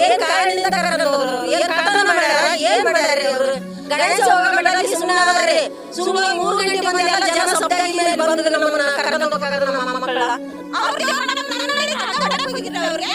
ಏನ್ ಕಾರಣದಿಂದ ಬಂದು ಹೋಗಿದ್ರ ಅವ್ರಿಗೆ?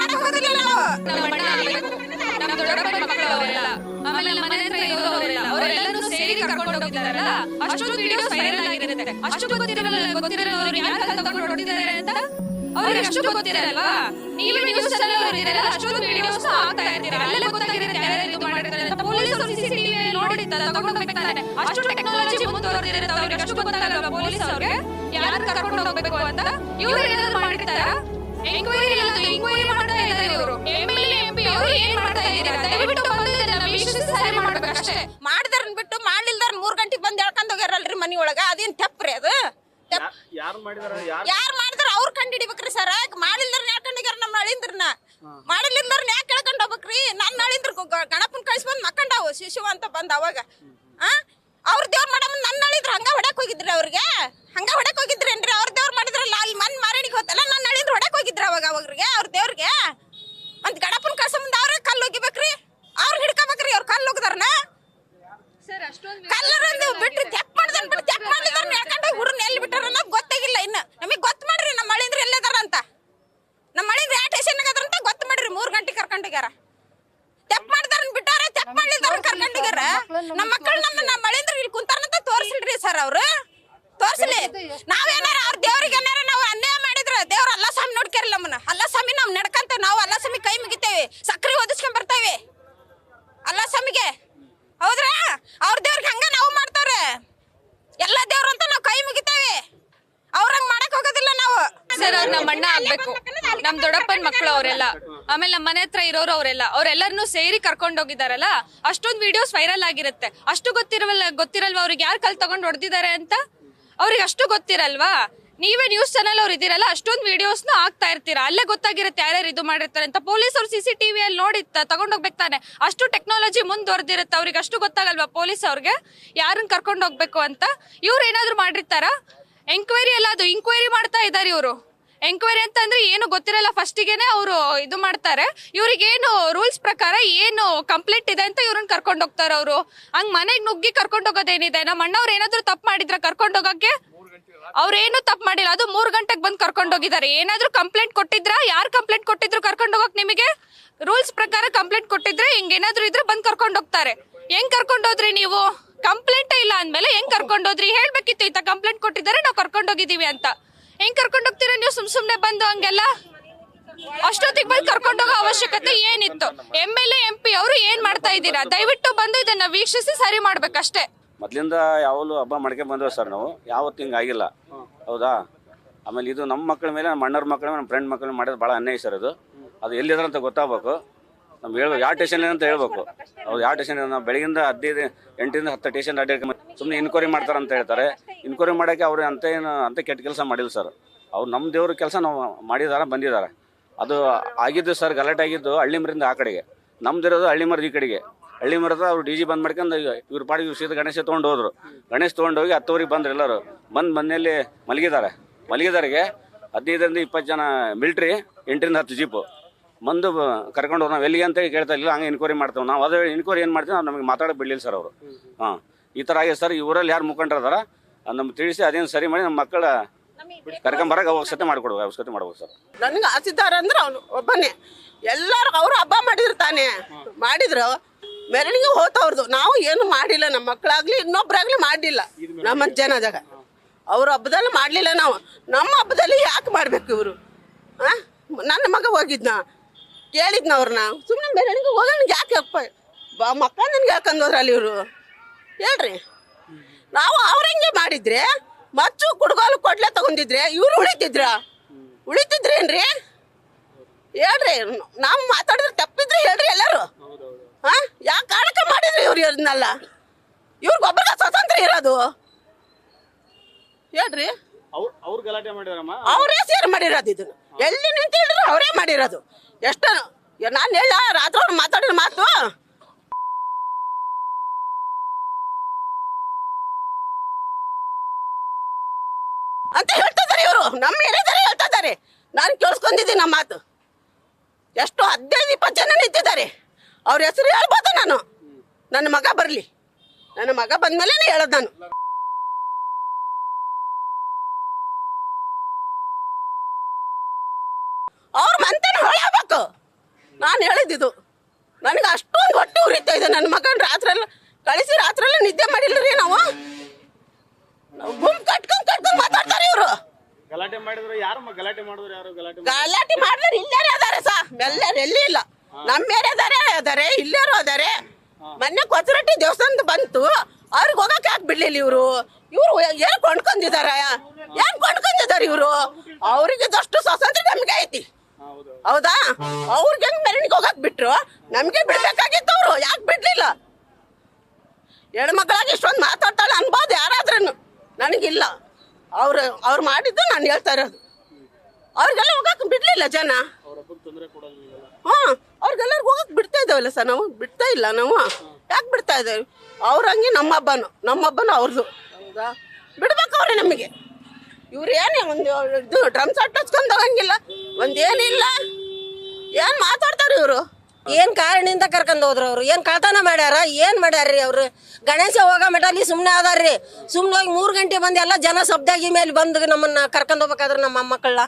ಎಲ್ಲ ಹೋಗೋದಿಲ್ಲ. ನಮ್ಮ ಅಣ್ಣ ಆಗ್ಬೇಕು ನಮ್ಮ ಆಮೇಲೆ ನಮ್ಮ ಮನೆ ಹತ್ರ ಇರೋರು ಅವರೆಲ್ಲರೂ ಸೇರಿ ಕರ್ಕೊಂಡು ಹೋಗಿದ್ದಾರಲ್ಲ, ಅಷ್ಟೊಂದು ವಿಡಿಯೋಸ್ ವೈರಲ್ ಆಗಿರುತ್ತೆ. ಅಷ್ಟು ಗೊತ್ತಿರಲ್ಲ ಗೊತ್ತಿರಲ್ಲ ಅವ್ರು ಯಾರು ತಗೊಂಡು ಹೊರಟಿದ್ದಾರೆ ಅಂತ? ಅವ್ರಿಗೆ ಅಷ್ಟು ಗೊತ್ತಿರಲ್ವಾ? ನೀವು ನ್ಯೂಸ್ ಚಾನಲ್ ಅವ್ರು ಇರಲ್ಲ ಅಷ್ಟೊಂದು ವಿಡಿಯೋಸ್ ಆಗ್ತಾ ಇರ್ತೀರ ಅಲ್ಲೆಲ್ಲ ಗೊತ್ತಾಗಿರುತ್ತೆ ಯಾರು ಇದು ಮಾಡಿರ್ತಾರೆ ಅಂತ. ಪೊಲೀಸರು ಸಿಸಿಟಿವಿ ನೋಡಿದ್ದ, ತಗೊಂಡು ಹೋಗ್ಬೇಕಾದ್ರೆ ಅಷ್ಟು ಟೆಕ್ನಾಲಜಿ ಮುಂದುವರೆದಿರುತ್ತೆ, ಅವ್ರಿಗೆ ಅಷ್ಟು ಗೊತ್ತಾಗಲ್ಲ ಪೊಲೀಸ್ ಅವ್ರಿಗೆ ಯಾರು ಕರ್ಕೊಂಡು ಹೋಗ್ಬೇಕು ಅಂತ? ಇವ್ರು ಏನಾದ್ರು ಮಾಡಿರ್ತಾರ? ಎಂಕ್ವೈರಿ ಮಾಡ್ತಾ ಇದ್ದಾರೆ ಇವರು ಎಂ ಎಲ್ ಎಂ ಅವರು ಏನ್ ಮಾಡ್ತಾ ಇದ್ದೀರಾ? ದಯವಿಟ್ಟು ಸರಿ ಮಾಡಿದಾರನ್ ಬಿಟ್ಟು ಮಾಡ್ಲಿಲ್ದಾರ ಮೂರ್ ಗಂಟೆಗೆ ಬಂದ್ ಹೇಳ್ಕೊಂಡ್ ಹೋಗ್ಯಾರಲ್ರಿ ಮನಿ ಒಳಗ? ಅದೇನ್ ತಪ್ಪ್ರಿ ಅದು? ತಪ್ಪ್ ಯಾರು ಮಾಡಿದಾರ? ಯಾರು ಯಾರ್ ಮಾಡಿದ್ರ ಅವ್ರ ಕಂಡು ಹಿಡಿಬೇಕ್ರಿ ಸರ್. ಮಾಡಿಲ್ದಾರ ಯಾಕಂಡಿಗಾರ ನಮ್ಮ ಅಳಿಂದ್ರನ್ನ ಮಾಡಿಲ್ದಾರ ಯಾಕೆ ಕೇಳ್ಕೊಂಡ್ ಹೋಗ್ಬೇಕ್ರಿ? ನನ್ನ ಅಳಿಂದ್ರ ಗಣಪನ್ ಕಳ್ಸಿ ಬಂದು ಮಕ್ಕಂಡಾವು ಶಿಶು ಅಂತ ಬಂದ್ ಅವಾಗ. ಆ? ಅವ್ರ ದೇವ್ರ ಮಾಡಮ್ ನನ್ನ ಅಳಿದ್ರ ಹಂಗ ಹೊಡಕ್ ಹೋಗಿದ್ರಿ ಅವ್ರಿಗೆ? ಹಂಗ ಹೊಡಕ್ ಹೋಗಿದ್ರೇನ್ರಿ? ಅವ್ರ ದೇವ್ರ ಮಾಡಿದ್ರಲ್ಲ ಅಲ್ಲಿ ಮನ್ ಮಾರಣಿಗೆ ಹೋತಲ್ಲ ನನ್ನ ಅಳಿಂದ್ರ ಹೊಡಕ್ ಹೋಗಿದ್ರ ಅವಾಗ ಅವ್ರಿಗೆ ಅವ್ರ ದೇವ್ರಿಗೆ ಅಂತ ಗಣಪನ್ ಕಳ್ಸ ಮುಂದೆ ಅವ್ರೇ ಕಲ್ಲು ಹೋಗಿಬೇಕ್ರಿ ಅವ್ರ ಹಿಡ್ಕೋಬೇಕ್ರಿ ಅವ್ರ ಕಲ್ಲು ಹೋಗದಾರನ ಸರ್ ಅಷ್ಟೊಂದು ಕಲ್ಲರಂದು ಬಿಟ್ಟು ತೆಪ್ ಮಾಡಿದನ್ ಬಿಟ್ಟು ತೆಪ್ ಮಾಡಿದಾರ ಹೇಳ್ಕೊಂಡು ಹುಡುಗನ ಎಲ್ಲಿ ಬಿಟ್ಟಾರ ಅನ್ನೋದು ಗೊತ್ತಾಗಿಲ್ಲ ಇನ್ನು. ನಮಗೆ ಗೊತ್ತು ಮಾಡ್ರಿ ನಮ್ಮ ಮಳಿಂದ್ರ ಎಲ್ಲದಾರ ಅಂತ. ನಮ್ಮ ಮಳಿಂದ್ರ ಯಾವ ಸ್ಟೇಷನ್ ಅದಾರ ಅಂತ ಗೊತ್ತು ಮಾಡ್ರಿ ಮೂರು ಗಂಟೆ ಕರ್ಕೊಂಡು ಹೋಗ್ಯಾರ. ತೆಪ್ ಮಾಡಿದಾರನ್ ಬಿಟ್ಟಾರ ತೆಪ್ ಮಾಡಿದಾರ ಕರ್ಕೊಂಡು ಹೋಗ್ಯಾರ. ನಮ್ಮ ಮಕ್ಕಳು ನಮ್ಮ ನಮ್ಮ ಮಳಿಂದ್ರ ಇಲ್ಲಿ ಕುಂತಾರಂತ ತೋರ್ಸಿಲ್ರಿ ಸರ್ ಅವರು. ತೋರ್ಸಲಿ. ನಾವೇನಾರ ಅವ್ರ ದೇವ್ರಿಗೆ ಏನಾರ ನಾವು ಅನ್ಯಾಯ ಮಾಡಿದ್ರ ದೇವ್ರ ಅಲ್ಲ ಸ್ವಾಮಿ ನೋಡ್ಕ್ಯಾರಲ್ಲ ನಮ್ಮನ್ನ ಅಲ್ಲ ಸ್ವಾಮಿ ನಾವ್ ನಡ್ಕಂತ ನಾವು ಅಲ್ಲ ಸ್ವಾಮಿ ಕೈ ಮುಗಿತೇವೆ ಸಕ್ರೆ ಓದಿಸ್ಕೊಂಡ್ ಬರ್ತೇವೆ ಅಲ್ಲ ಸ್ವಾಮಿಗೆ ಹೌದ್ರಾ ಅವ್ರ ದೇವ್ರಿಗೆ ಹಂಗ ನಾವು ಮಾಡ್ತಾವ್ರೆ ಎಲ್ಲ ದೇವ್ರ ಅಂತ ನಾವು ಕೈ ಮುಗಿತೇವೆ ಅವ್ರಂಗ್ ಮಾಡಕ್ ಹೋಗೋದಿಲ್ಲ ನಾವು ಸರ್ ನಮ್ಮ ಅಣ್ಣ ಆಗ್ಬೇಕು. ನಮ್ ದೊಡ್ಡಪ್ಪನ ಮಕ್ಕಳು ಅವರೆಲ್ಲ. ಆಮೇಲೆ ನಮ್ಮ ಮನೆ ಹತ್ರ ಇರೋರು ಅವರೆಲ್ಲ. ಅವ್ರೆಲ್ಲರನ್ನೂ ಸೇರಿ ಕರ್ಕೊಂಡು ಹೋಗಿದಾರಲ್ಲ? ಅಷ್ಟೊಂದು ವಿಡಿಯೋಸ್ ವೈರಲ್ ಆಗಿರುತ್ತೆ. ಅಷ್ಟು ಗೊತ್ತಿರವಲ್ಲ, ಗೊತ್ತಿರಲ್ವಾ ಅವ್ರಿಗೆ ಯಾರು ಕಲ್ ತಗೊಂಡ್ ಹೊಡೆದಿದ್ದಾರೆ ಅಂತ? ಅವ್ರಿಗೆ ಅಷ್ಟು ಗೊತ್ತಿರಲ್ವಾ? ನೀವೇ ನ್ಯೂಸ್ ಚಾನಲ್ ಅವ್ರು ಇದ್ದೀರಲ್ಲ, ಅಷ್ಟೊಂದು ವಿಡಿಯೋಸ್ನು ಆಗ್ತಾ ಇರ್ತೀರಾ? ಅಲ್ಲೇ ಗೊತ್ತಾಗಿರುತ್ತೆ ಯಾರ್ಯಾರು ಇದು ಮಾಡಿರ್ತಾರೆ ಅಂತ. ಪೊಲೀಸ್ ಅವ್ರು ಸಿ ಟಿವಿ ಅಲ್ಲಿ ನೋಡಿತ್ತ ತಗೊಂಡೋಗ್ಬೇಕು ತಾನೆ. ಅಷ್ಟು ಟೆಕ್ನಾಲಜಿ ಮುಂದುವರೆದಿರುತ್ತೆ, ಅವ್ರಿಗೆ ಅಷ್ಟು ಗೊತ್ತಾಗಲ್ವಾ ಪೊಲೀಸ್ ಅವ್ರಿಗೆ? ಯಾರನ್ನ ಕರ್ಕೊಂಡು ಹೋಗ್ಬೇಕು ಅಂತ? ಇವ್ರು ಏನಾದ್ರು ಮಾಡಿರ್ತಾರ? ಎಂಕ್ವೈರಿ ಅಲ್ಲ ಅದು. ಇಂಕ್ವೈರಿ ಮಾಡ್ತಾ ಇದ್ದಾರೆ ಇವರು. ಎಂಕ್ವೈರಿ ಅಂತ ಅಂದ್ರೆ ಏನು ಗೊತ್ತಿರಲ್ಲ ಫಸ್ಟಿಗೆನೆ ಅವರು ಇದು ಮಾಡ್ತಾರೆ. ಇವ್ರಿಗೆ ಏನು ರೂಲ್ಸ್ ಪ್ರಕಾರ ಏನು ಕಂಪ್ಲೇಂಟ್ ಇದೆ ಅಂತ ಇವ್ರನ್ನ ಕರ್ಕೊಂಡು ಹೋಗ್ತಾರೆ ಅವರು. ಹಂಗ್ ಮನೆಗೆ ನುಗ್ಗಿ ಕರ್ಕೊಂಡು ಹೋಗೋದೇನಿದೆ? ನಮ್ಮ ಅಣ್ಣವ್ರು ಏನಾದ್ರು ತಪ್ಪು ಮಾಡಿದ್ರೆ ಕರ್ಕೊಂಡು ಹೋಗಕ್ಕೆ ಅವ್ರೇನು ತಪ್ಪು ಮಾಡಿಲ್ಲ, ಅದು ಮೂರ್ ಗಂಟೆಗೆ ಬಂದು ಕರ್ಕೊಂಡು ಹೋಗಿದ್ದಾರೆ. ಏನಾದ್ರೂ ಕಂಪ್ಲೇಂಟ್ ಕೊಟ್ಟಿದ್ರಾ? ಯಾರು ಕಂಪ್ಲೇಂಟ್ ಕೊಟ್ಟಿದ್ರು ಕರ್ಕೊಂಡು ಹೋಗಕ್ ನಿಮಗೆ? ರೂಲ್ಸ್ ಪ್ರಕಾರ ಕಂಪ್ಲೇಂಟ್ ಕೊಟ್ಟಿದ್ರೆ ಹಿಂಗೇನಾದ್ರೂ ಇದ್ರೆ ಬಂದು ಕರ್ಕೊಂಡು ಹೋಗ್ತಾರೆ. ಹೆಂಗ್ ಕರ್ಕೊಂಡು ಹೋದ್ರಿ ನೀವು? ಕಂಪ್ಲೇಂಟ್ ಇಲ್ಲ ಅಂದ್ಮೇಲೆ ಹೆಂಗ್ ಕರ್ಕೊಂಡು ಹೋದ್ರಿ? ಹೇಳ್ಬೇಕಿತ್ತು, ಈತ ಕಂಪ್ಲೇಂಟ್ ಕೊಟ್ಟಿದ್ದಾರೆ, ನಾವು ಕರ್ಕೊಂಡು ಹೋಗಿದೀವಿ ಅಂತ. ಹೆಂಗ್ ಕರ್ಕೊಂಡು ಹೋಗ್ತೀರಾ ನೀವು? ಸುಮ್ ಸುಮ್ನೆ ಬಂದು ಹಂಗೆಲ್ಲ? ಅಷ್ಟೊತ್ತಿಗೆ ಬಂದು ಕರ್ಕೊಂಡೋಗೋ ಅವಶ್ಯಕತೆ ಏನಿತ್ತು? ಎಂ ಎಲ್ ಎಂ ಪಿ ಅವರು ಏನ್ ಮಾಡ್ತಾ ಇದ್ದೀರಾ? ದಯವಿಟ್ಟು ಬಂದು ಇದನ್ನ ವೀಕ್ಷಿಸಿ ಸರಿ ಮಾಡ್ಬೇಕಷ್ಟೇ. ಮೊದ್ಲಿಂದ ಯಾವಾಗಲೂ ಹಬ್ಬ ಮಾಡ್ಕೊಂಡ್ ಬಂದ್ವಿ ಸರ್ ನಾವು. ಯಾವತ್ತು ಹಿಂಗೆ ಆಗಿಲ್ಲ. ಹೌದಾ? ಆಮೇಲೆ ಇದು ನಮ್ಮ ಮಕ್ಕಳ ಮೇಲೆ ನಮ್ಮ ಅಣ್ಣರ ಮಕ್ಕಳ ನಮ್ಮ ಫ್ರೆಂಡ್ ಮಕ್ಕಳ ಮೇಲೆ ಮಾಡಿದ್ರೆ ಭಾಳ ಅನ್ಯಾಯ ಸರ್ ಅದು. ಅದು ಎಲ್ಲಿದ್ರಂತ ಅಂತ ಗೊತ್ತಾಗಬೇಕು. ನಮ್ಗೆ ಹೇಳ್ಬೇಕು, ಯಾವ ಟೇಷನ್ ಅಂತ ಹೇಳ್ಬೇಕು. ಅವ್ರು ಯಾವ ಟೇಷನ್ ನಾವು ಬೆಳಗಿಂದ ಹದಿನೈದು, ಎಂಟರಿಂದ ಹತ್ತು ಟೇಷನ್ ಅಡ್ಡಾಡ್ಕೊಂಡು ಸುಮ್ಮನೆ ಇನ್ಕ್ವೈರಿ ಮಾಡ್ತಾರೆ ಅಂತ ಹೇಳ್ತಾರೆ. ಇನ್ಕ್ವೈರಿ ಮಾಡೋಕ್ಕೆ ಅವ್ರು ಅಂತ ಏನು, ಅಂತ ಕೆಟ್ಟ ಕೆಲಸ ಮಾಡಿಲ್ಲ ಸರ್. ಅವ್ರು ನಮ್ಮ ದೇವ್ರ ಕೆಲಸ ನಾವು ಮಾಡಿದಾರ ಬಂದಿದ್ದಾರೆ ಅದು ಆಗಿದ್ದು ಸರ್, ಗಲಾಟೆ ಆಗಿದ್ದು ಹಳ್ಳಿ ಮರಿಂದ ಆ ಕಡೆಗೆ. ನಮ್ದಿರೋದು ಹಳ್ಳಿ ಈ ಕಡೆಗೆ. ಹಳ್ಳಿ ಮರದ ಅವ್ರು ಡಿ ಜಿ ಬಂದ್ ಮಾಡ್ಕೊಂಡು ಇವ್ರ ಪಾಡಿಗೆ ಇವ್ರು ಸೀದ ಗಣೇಶ ತೊಗೊಂಡು ಹೋದ್ರು. ಗಣೇಶ ತೊಗೊಂಡೋಗಿ ಹತ್ತುವರೆಗೆ ಬಂದ್ರು ಎಲ್ಲರೂ. ಬಂದು ಮನೆಯಲ್ಲಿ ಮಲಗಿದ್ದಾರೆ ಮಲಗಿದಾರಿಗೆ ಹದಿನೈದರಿಂದ ಇಪ್ಪತ್ತು ಜನ ಮಿಲ್ಟ್ರಿ ಎಂಟರಿಂದ ಹತ್ತು ಜೀಪು ಬಂದು ಕರ್ಕೊಂಡು ಹೋಗಿ ನಾವು ಎಲ್ಲಿಗೆ ಅಂತ ಕೇಳ್ತಾ ಇಲ್ಲ ಹಂಗೆ ಇನ್ಕ್ವೈರಿ ಮಾಡ್ತೇವೆ. ನಾವು ಅದೇ ಇನ್ಕ್ವೈರಿ ಏನು ಮಾಡ್ತೀವಿ ನಾವು ನಮಗೆ ಮಾತಾಡೋ ಬಿಡಲಿಲ್ಲ ಸರ್ ಅವರು. ಹಾಂ ಈ ಥರ ಆಗಿದೆ ಸರ್. ಈ ಊರಲ್ಲಿ ಯಾರು ಮುಖಂಡರದಾರ ನಮ್ಗೆ ತಿಳಿಸಿ ಅದೇನು ಸರಿ ಮಾಡಿ ನಮ್ಮ ಮಕ್ಕಳ ಕರ್ಕೊಂಬರಾಗ ಅವಶ್ಯಕತೆ ಮಾಡ್ಕೊಡುವ ಅವಶ್ಯಕತೆ ಮಾಡ್ಬೋದು ಸರ್. ನನಗೆ ಆಸಿದ್ದಾರ ಅಂದ್ರೆ ಅವನು ಒಬ್ಬನೇ. ಎಲ್ಲರೂ ಅವರು ಹಬ್ಬ ಮಾಡಿದ್ರು ತಾನೇ ಮಾಡಿದ್ರು. ಮೆರವಣಿಗೆ ಹೋತವ್ರದ್ದು ನಾವು ಏನು ಮಾಡಿಲ್ಲ. ನಮ್ಮ ಮಕ್ಕಳಾಗ್ಲಿ ಇನ್ನೊಬ್ಬರಾಗ್ಲಿ ಮಾಡಿಲ್ಲ. ನಮ್ಮ ಜನದಾಗ ಅವ್ರ ಹಬ್ಬದಲ್ಲಿ ಮಾಡಲಿಲ್ಲ ನಾವು. ನಮ್ಮ ಹಬ್ಬದಲ್ಲಿ ಯಾಕೆ ಮಾಡ್ಬೇಕು ಇವರು? ಆ? ನನ್ನ ಮಗ ಹೋಗಿದ್ನ. ಕೇಳಿದ್ನ ಅವ್ರನ್ನ ಸುಮ್ಮನೆ ಮೆರವಣಿಗೆ ಹೋಗೋಣ ಯಾಕೆ ಅಪ್ಪ? ಬಾ ಮಕ್ಕ ನನಗೆ ಯಾಕೆ ಅಲ್ಲಿ ಇವರು? ಹೇಳ್ರಿ. ನಾವು ಅವ್ರಂಗೆ ಮಾಡಿದ್ರೆ, ಮಚ್ಚು ಕುಡ್ಗೋಲು ಕೊಡ್ಲೆ ತಗೊಂಡಿದ್ರೆ ಇವ್ರು ಉಳಿತಿದ್ರ? ಉಳಿತಿದ್ರೇನ್ರಿ ಹೇಳ್ರಿ, ನಾವು ಮಾತಾಡಿದ್ರೆ ತಪ್ಪಿದ್ರೆ ಹೇಳ್ರಿ ಎಲ್ಲರೂ. ಹಾ? ಯಾಕೆ ಕಾರಣಕ್ಕೆ ಮಾಡಿದ್ರಿ ಇವ್ರು ಇದನ್ನೆಲ್ಲ ಇವ್ರಿಗೊಬ್ಬರಿಗೆ ಸ್ವತಂತ್ರ ಇರೋದು. ಹೇಳ್ರಿ. ಅವ್ರು ಗಲಾಟೆ ಅವರೇ ಸೇರ್ ಮಾಡಿರೋದು ಇದನ್ನು ಎಲ್ಲಿ ನಿಂತ ಹೇಳಿದ್ರು ಅವರೇ ಮಾಡಿರೋದು. ಎಷ್ಟು ನಾನು ಹೇಳ ರಾತ್ರಿ ಅವ್ರು ಮಾತಾಡಿದ ಮಾತು. ಅಂತ ಹೇಳ್ತಾ ಇವರು. ನಮ್ಮ ಹೇಳಿದಾರೆ ಹೇಳ್ತಾ ಇದ್ದಾರೆ ನಾನು ಕೇಳಿಸ್ಕೊಂಡಿದ್ದೀನಿ ನಮ್ಮ ಮಾತು. ಎಷ್ಟು ಹದಿನೈದು, ಇಪ್ಪತ್ತು ಜನ ನಿಂತಿದ್ದಾರೆ. ಅವ್ರ ಹೆಸರು ಹೇಳ್ಬೋದು ನಾನು. ನನ್ನ ಮಗ ಬರಲಿ. ನನ್ನ ಮಗ ಬಂದ್ಮೇಲೆ ಹೇಳೋದು ನಾನು. ಅವ್ರ ಮಂತನ ಹೊಳಬೇಕು ನಾನು ಹೇಳಿದ್ದು ನನಗೆ ಅಷ್ಟೊಂದು ಹೊಟ್ಟೆ ಉರಿತಾ ಇದೆ. ನನ್ನ ಮಗನ ರಾತ್ರೆಲ್ಲ ಕಳಿಸಿ ರಾತ್ರೆಲ್ಲ ನಿದ್ದೆ ಮಾಡಿಲ್ಲ ರೀ ನಾವು. ನಾವು ಗುಂಪು ಕಟ್ಕೊಂಡ್ ಕಟ್ಕೊಂಡ್ ಮಾತಾಡ್ತಾರೆ ಇವರು. ಗಲಾಟೆ ಮಾಡಿದ್ರು ಯಾರು ಗಲಾಟೆ ಮಾಡಿದ್ರು ಯಾರು ಗಲಾಟೆ ಗಲಾಟೆ ಮಾಡಿದ್ರೆ ಇಲ್ಲೇರೆ ಅದಾರೆ ಸಾ? ಎಲ್ಲರೂ ಎಲ್ಲಿ ಇಲ್ಲ. ನಮ್ಮ ಏರಿಯಾದಾರೆ ಅದಾರೆ ಇಲ್ಲೇರು ಅದಾರೆ. ಮೊನ್ನೆ ಕೊಚ್ಚರಟ್ಟಿ ದೇವಸ್ಥಾನದ ಬಂತು ಅವ್ರಿಗೆ ಹೋಗಕ್ಕೆ ಯಾಕೆ ಬಿಡ್ಲಿಲ್ಲ ಇವರು? ಇವರು ಏನ್ ಕೊಂಡ್ಕೊಂಡಿದಾರ ಏನ್ ಕೊಂಡ್ಕೊಂಡಿದಾರ ಇವರು? ಅವ್ರಿಗೆ ದಷ್ಟು ಸ್ವಾತಂತ್ರ್ಯ ನಮ್ಗೆ ಐತಿ. ಹೌದು. ಅವ್ರಿಗೆ ಹೆಂಗ್ ಮೆರವಣಿಗೆ ಹೋಗಕ್ ಬಿಟ್ರು? ನಮ್ಗೆ ಬಿಡ್ಬೇಕಾಗಿತ್ತು ಅವ್ರು ಯಾಕೆ ಬಿಡ್ಲಿಲ್ಲ? ಹೆಣ್ಮಕ್ಳಾಗಿ ಇಷ್ಟೊಂದು ಮಾತಾಡ್ತಾಳೆ ಅನ್ಬೋದು ಯಾರಾದ್ರೂ ನನಗಿಲ್ಲ. ಅವ್ರು ಅವ್ರು ಮಾಡಿದ್ದು ನಾನು ಹೇಳ್ತಾ ಇರೋದು. ಅವ್ರಿಗೆಲ್ಲ ಹೋಗಕ್ ಬಿಡ್ಲಿಲ್ಲ ಜನ. ಹಾ ಅವ್ರಿಗೆಲ್ಲರಿಗೂ ಹೋಗಕ್ ಬಿಡ್ತಾ ಇದಾವಲ್ಲ ಸರ್ ನಾವು? ಬಿಡ್ತಾ ಇಲ್ಲ ನಾವು? ಯಾಕೆ ಬಿಡ್ತಾ ಇದ್ದೇವೆ? ಅವ್ರ ಹಂಗೆ ನಮ್ಮ ಹಬ್ಬನು ನಮ್ಮ ಹಬ್ಬನು ಅವ್ರದ್ದು ಹೌದಾ? ಬಿಡ್ಬೇಕು ಅವ್ರೆ ನಮಗೆ. ಇವ್ರು ಏನೇ ಒಂದು ಇದು ಡ್ರಮ್ ಸೆಟ್ ಹಚ್ಕೊಂಡು ಹೋಗಂಗಿಲ್ಲ ಒಂದೇನಿಲ್ಲ ಏನು ಮಾತಾಡ್ತಾರೆ ಇವರು? ಏನ್ ಕಾರಣದಿಂದ ಕರ್ಕೊಂಡ್ ಹೋದ್ರು ಅವ್ರು? ಏನ್ ಕಳ್ತನ ಮಾಡ್ಯಾರ? ಏನ್ ಮಾಡ್ಯಾರ್ರಿ ಅವ್ರು? ಗಣೇಶ ಹೋಗ ಮೆಟಲ್ಲಿ ಸುಮ್ಮನೆ ಅದಾರ್ರಿ. ಸುಮ್ಮನೆ ಹೋಗಿ ಮೂರು ಗಂಟೆ ಬಂದು ಎಲ್ಲ ಜನ ಸಬ್ದಾಗಿ ಮೇಲೆ ಬಂದು ನಮ್ಮನ್ನ ಕರ್ಕೊಂಡ್ ಹೋಗ್ಬೇಕಾದ್ರೆ ನಮ್ಮ ಮಕ್ಕಳ